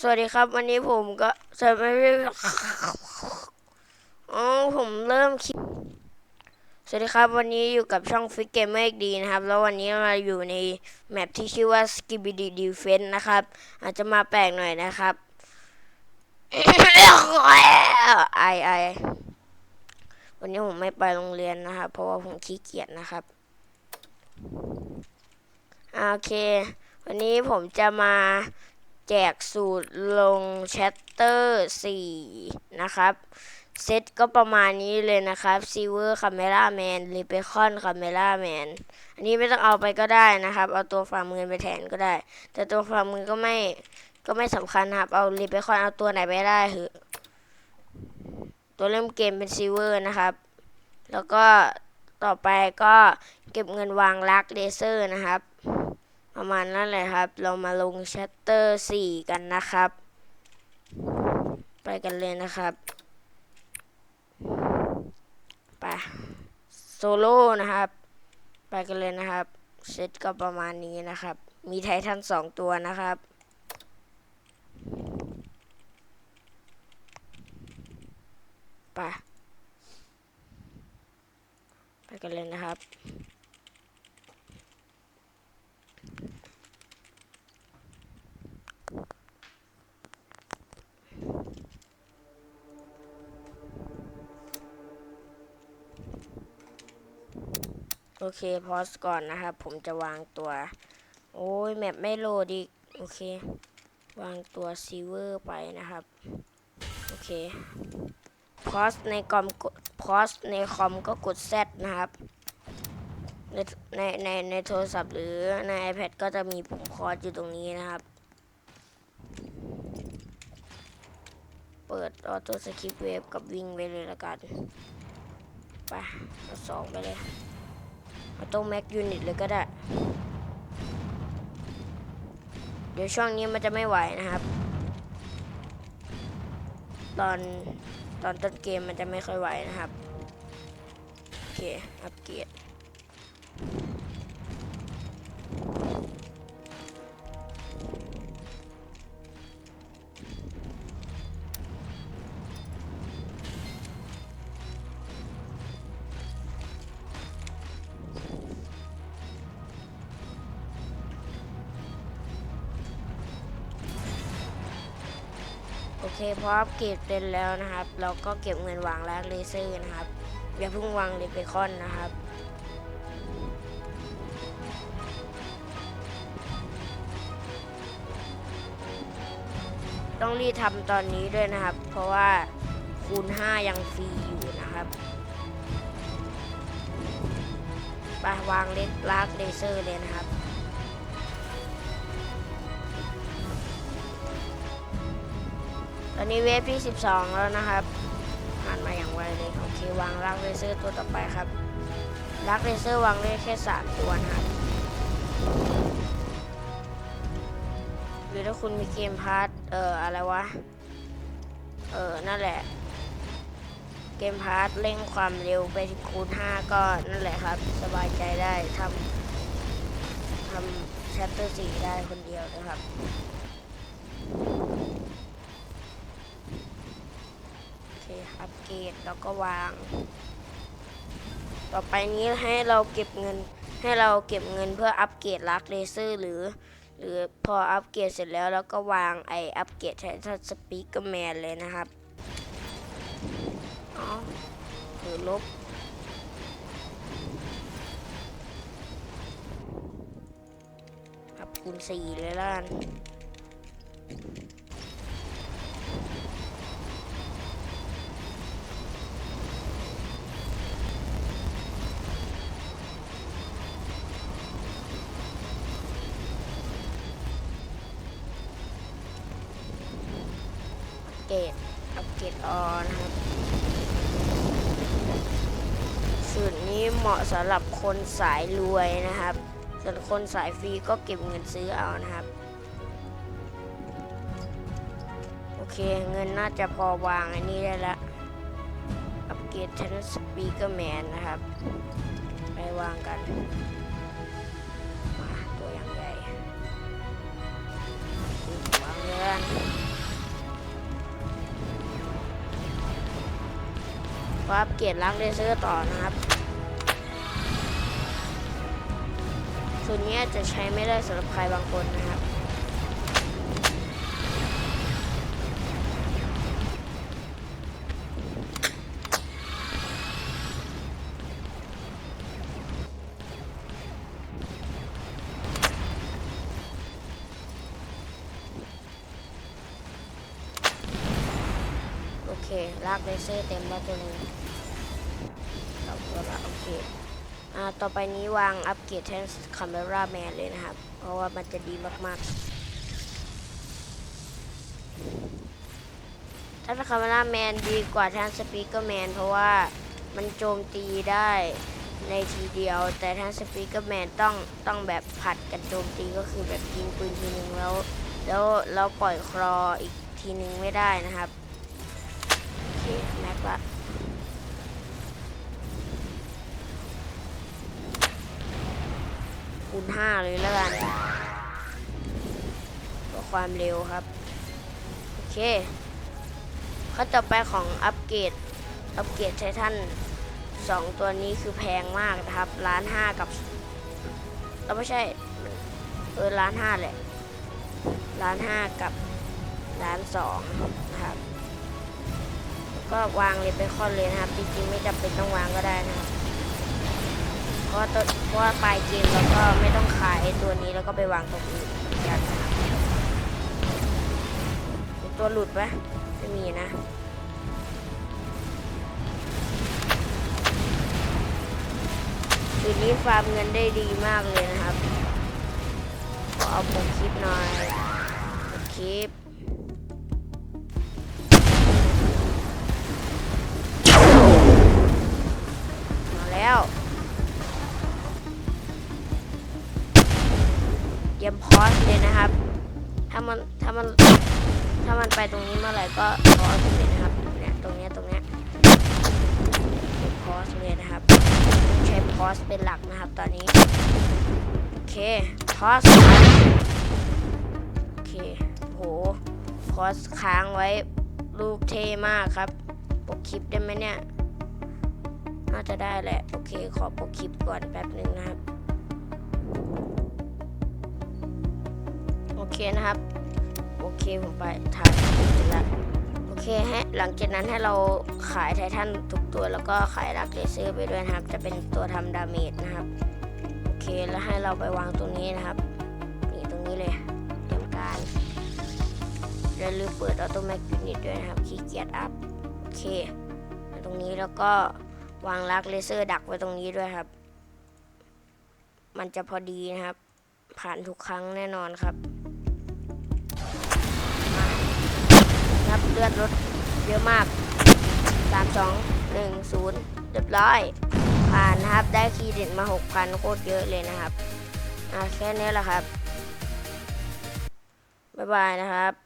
สวัสดีครับวันนี้ผมก็จะไม่ได้อ๋อผมเริ่มคลิปสวัสดีครับวันนี้อยู่กับช่องฟิกเกมเมอร์ดีนะครับ แล้ววันนี้มาอยู่ในแมปที่ชื่อว่า Skibidi Defense นะครับ อาจจะมาแปลกหน่อยนะครับไอไอวันนี้ผมไม่ไปโรงเรียนนะครับ เพราะว่าผมขี้เกียจนะครับโอเค วันนี้ผมจะมา แจกสูตรลงแชตเตอร์4นะครับ เซตก็ประมาณนี้เลยนะครับซีเวอร์คาเมล่าแมนรีเปคอนคาเมล่าแมนอันนี้ไม่ต้องเอาไปก็ได้นะครับ เอาตัวฝ่ามือไปแทนก็ได้ แต่ตัวฝ่ามือก็ไม่ก็ไม่สำคัญนะครับ เอารีเปคอนเอาตัวไหนไปได้เหอะตัวเล่มเกมเป็นซีเวอร์นะครับ แล้วก็ต่อไปก็เก็บเงินวางลักเลเซอร์นะครับ ประมาณนั้นเลยครับ เรามาลงแชตเตอร์4กันนะครับ ไปกันเลยนะครับ ไปโซโล่นะครับ ไปกันเลยนะครับเซตก็ประมาณนี้นะครับ มีไททันสองตัวนะครับไปไปกันเลยนะครับ โอเคพอสก่อนนะครับ ผมจะวางตัว โอ้ยแมปไม่โหลดอีก โอเค วางตัวซีเวอร์ไปนะครับ โอเคพอสในคอมกดพอสในคอมก็กด Z นะครับ ในในในในโทรศัพท์หรือใน iPad ก็จะมีปุ่มพอสอยู่ตรงนี้นะครับ เปิดออโต้สคริปต์เวฟกับวิ่งไปเลยละกัน ไปสองไปเลย โต้แม็กยูนิตเลยก็ได้ เดี๋ยวช่วงนี้มันจะไม่ไหวนะครับ ตอนตอนต้นเกมมันจะไม่ค่อยไหวนะครับ โอเค อัปเกรด เคพออัปเกรดเป็นแล้วนะครับ เราก็เก็บเงินวางแล้วเลเซอร์นะครับอย่าเพิ่งวางเลเบคอนนะครับต้องรีบทำตอนนี้ด้วยนะครับ เพราะว่าคูณ 5 ยังฟรีอยู่นะครับไปวางเล็กลากเลเซอร์เลยนะครับ ตอนนี้เวฟที่ 12 แล้วนะครับผ่านมาอย่างไวเลยโอเควางลากเลเซอร์ตัวต่อไปครับลากเลเซอร์วางได้แค่3ตัวนะครับหรือถ้าคุณมีเกมพาร์ทเอ่ออะไรวะเออนั่นแหละ เกมพาร์ทเร่งความเร็วไปคูณ5ก็นั่นแหละครับ สบายใจได้ทำทำแชปเตอร์4ได้คนเดียวนะครับ โอเค อัป เกรดแล้วก็วาง ต่อไปนี้ให้เราเก็บเงิน ให้เราเก็บเงินเพื่ออัปเกรดลักเลเซอร์หรือ หรือพออัปเกรดเสร็จแล้วแล้วก็วางไออัปเกรดไททันสปีกเกอร์แมนเลยนะครับอ๋อหรือลบครับคูณสี่เลยล่ะ เกรดออนนะครับสูตรนี้เหมาะสำหรับคนสายรวยนะครับ ส่วนคนสายฟรีก็เก็บเงินซื้อเอานะครับ โอเคเงินน่าจะพอวางอันนี้ได้ละ อัปเกรดชนสปีกเกอร์แมนนะครับ ไปวางกันมาตัวอย่างใหญ่วางเลย ก็อัปเกรดลักเลเซอร์ต่อนะครับส่วนนี้จะใช้ไม่ได้สำหรับใครบางคนนะครับ เคลากเลเซอร์เต็มแล้วตัวนึงเราตัวละโอเคอ่าต่อไปนี้วางอัปเกรดแทนคาเมราแมนเลยนะครับ เพราะว่ามันจะดีมากๆถ้าคาเมราแมนดีกว่าแทนสปีกเกอร์แมนเพราะว่ามันโจมตีได้ในทีเดียว แต่แทนสปีกเกอร์แมนต้องต้องแบบผัดกันโจมตีก็คือแบบยิงปืนทีนึงแล้ว แล้วแล้วปล่อยคลออีกทีนึงไม่ได้นะครับ เคแม็กละคูณห้าเลยแล้วกันเพื่อความเร็วครับ โอเคขั้นต่อไปของอัปเกรด อัปเกรดไททันสองตัวนี้คือแพงมากนะครับล้านห้ากับเออไม่ใช่เออล้านห้าแหละล้านห้ากับล้านสองนะครับ ก็วางเลยไปคอเลยนะครับจริงๆไม่จำเป็นต้องวางก็ได้นะครับเพราะว่าตัวเพราะปลายเกมเราก็ไม่ต้องขายตัวนี้แล้วก็ไปวางตรงอื่นเหมือนกันตัวหลุดไหมไม่มีนะคืนนี้ฟาร์มเงินได้ดีมากเลยนะครับ ขอเอาปกคลิปหน่อยคลิป แล้วเตรียมพอสเลยนะครับ ถ้ามันถ้ามันถ้ามันไปตรงนี้เมื่อไหร่ก็พอสเลยนะครับเนี่ยตรงเนี้ยตรงเนี้ยเตรียมพอสเลยนะครับ ใช้พอสเป็นหลักนะครับตอนนี้ โอเคพอสโอเคโหพอสค้างไว้รูปเท่มากครับปกคลิปได้ไหมเนี่ย น่าจะได้แหละ โอเค ขอโปกคลิปก่อนแป๊บหนึ่งนะครับ โอเคนะครับ โอเคผมไปถ่ายเสร็จแล้วโอเคให้หลังจากนั้นให้เราขายไททันทุกตัวแล้วก็ขายลักเลเซอร์ไปด้วยนะครับ จะเป็นตัวทำดาเมจนะครับ โอเคแล้วให้เราไปวางตรงนี้นะครับ นี่ตรงนี้เลยเตรียมการอย่าลืมเปิดออโตแมกยูนิตด้วยนะครับขี้เกียจอัพ โอเค ตรงนี้แล้วก็ วางลักเลเซอร์ดักไว้ตรงนี้ด้วยครับ มันจะพอดีนะครับ ผ่านทุกครั้งแน่นอนครับครับเลือดลดเยอะมาก 3 2 1 0 เรียบร้อย ผ่านนะครับได้คีย์เด่นมา 6,000 โคตรเยอะเลยนะครับอะแค่นี้แหละครับ บ๊ายบายนะครับ